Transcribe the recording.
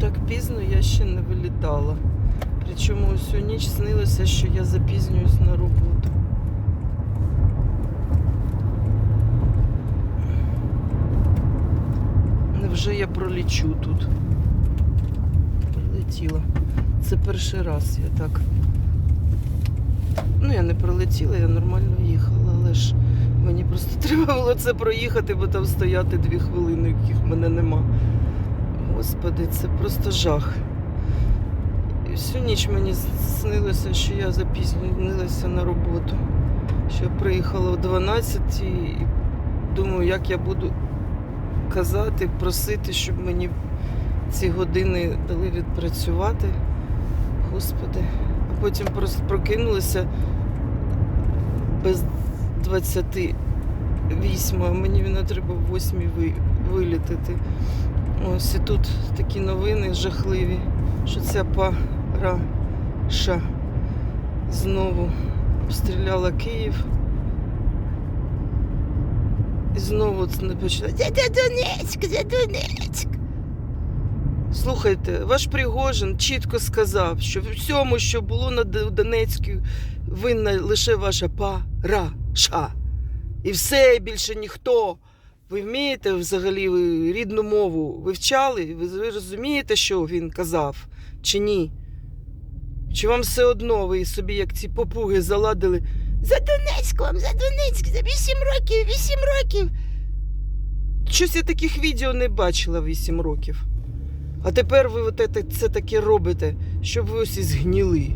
Так пізно я ще не вилітала. Причому всю ніч снилося, що я запізнююсь на роботу. Невже я пролічу тут? Прилетіла. Це перший раз я так. Ну, я не пролетіла, я нормально їхала, але ж мені просто треба було це проїхати, бо там стояти дві хвилини, яких мене нема. Господи, це просто жах. І всю ніч мені снилося, що я запізнилася на роботу. Що я приїхала о 12 і думаю, як я буду казати, просити, щоб мені ці години дали відпрацювати. Господи. А потім просто прокинулася без 28, а мені треба в 8 вилітати. Ось і тут такі новини жахливі, що ця параша знову обстріляла Київ. І знову це не починає. Дядя Донецьк, дядя Донецьк. Слухайте, ваш Пригожин чітко сказав, що в всьому, що було на Донецьку, винна лише ваша параша. І все, більше ніхто. Ви вмієте взагалі ви рідну мову вивчали? Ви, розумієте, що він казав, чи ні? Чи вам все одно ви собі, як ці попуги, заладили за Донецьк вам, за Донецьк, за 8 років, 8 років. Щось я таких відео не бачила 8 років. А тепер ви от це, таке робите, щоб ви усі згніли.